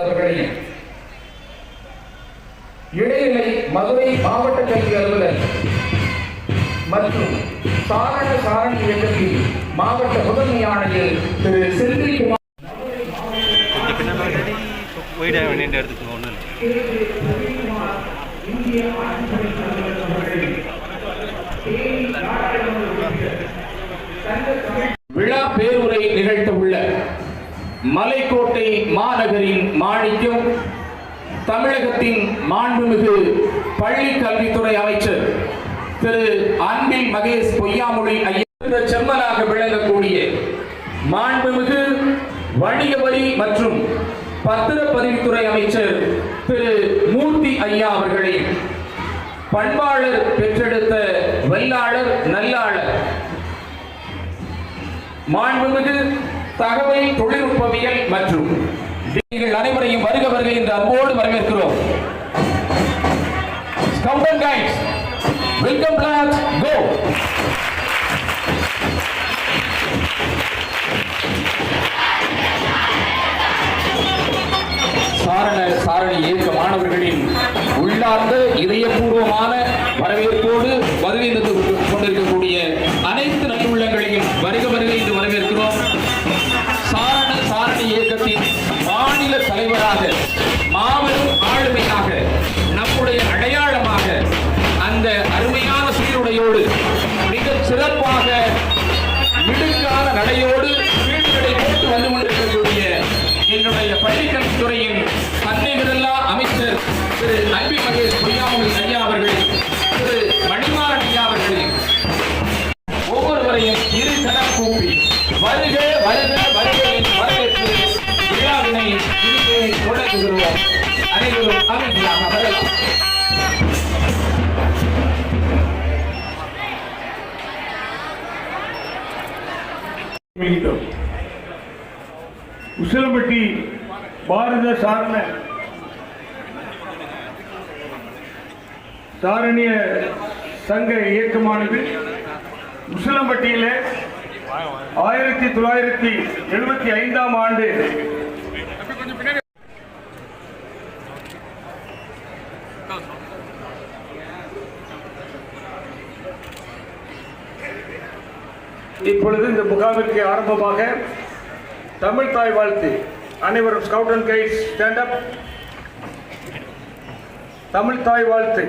அவர்களையும் இடைநிலை மதுரை மாவட்ட கல்வி அலுவலர் மற்றும் சாரண சாரணி இயக்கத்தில் மாவட்ட முதன்மை ஆணையர் திரு செல்வி குமார். பின்னால் ஆல்ரெடி போயிட மலைக்கோட்டை மாநகரின் மாணிக்கம் தமிழகத்தின் மாண்புமிகு பள்ளி கல்வித்துறை அமைச்சர் திரு அன்பில் மகேஷ் பொய்யாமொழி ஐயா செம்மலாக விளங்கக்கூடிய மாண்புமிகு வணிக வரி மற்றும் பத்திரப்பதிவுத்துறை அமைச்சர் திரு மூர்த்தி ஐயா அவர்களை பண்பாளர் பெற்றெடுத்த வல்லாளர் நல்லாளர் மாண்புமிகு தகவல் தொழில்நுட்பவியல் மற்றும் நீங்கள் அனைவரையும் வருக வருக என்று அன்போடு வரவேற்கிறோம் Scout and guides, welcome class, go! சாரண சாரணி இயக்க மாணவர்களின் உள்ளார்ந்த இதயபூர்வமான தலைவராக மாபெரும் ஆளுமையாக நம்முடைய அடையாளமாக அந்த அருமையான சீருடையோடு அனைவரும் அமைதியாக வரலாம் உசிலம்பட்டி பாரத சாரண சாரணிய சங்க இயக்கமானது உசிலம்பட்டியில் ஆயிரத்தி தொள்ளாயிரத்தி எழுபத்தி ஐந்தாம் ஆண்டு இப்பொழுது இந்த முகாமிற்கு ஆரம்பமாக தமிழ் தாய் வாழ்த்து. அனைவரும் scout and guide stand up Tamil தாய் வாழ்த்து.